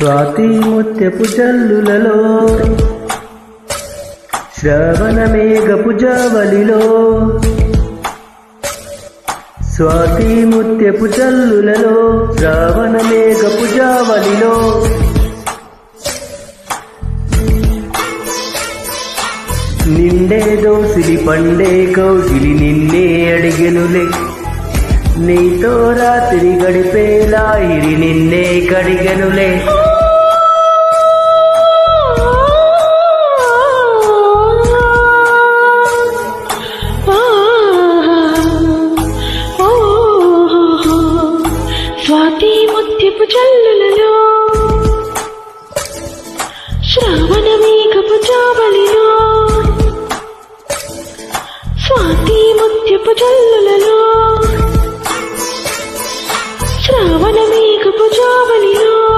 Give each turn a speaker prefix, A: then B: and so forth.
A: స్వాతి ముత్యపు జల్లులలో శ్రవణ మేఘపు జావలిలో స్వాతి ముత్యపు జల్లులలో శ్రావణ మేఘపు జావలిలో నిండే దోసిలి పండే కౌగిలి నిన్నే అడిగెనులే. నీతో రాత్రి గడిపేలా ఇరి నిన్నే కడిగెనులే.
B: ముత్యపు చల్లులలో. శ్రావణ మేఘపు చావలిలో స్వాతి ముత్యపు చల్లులలో.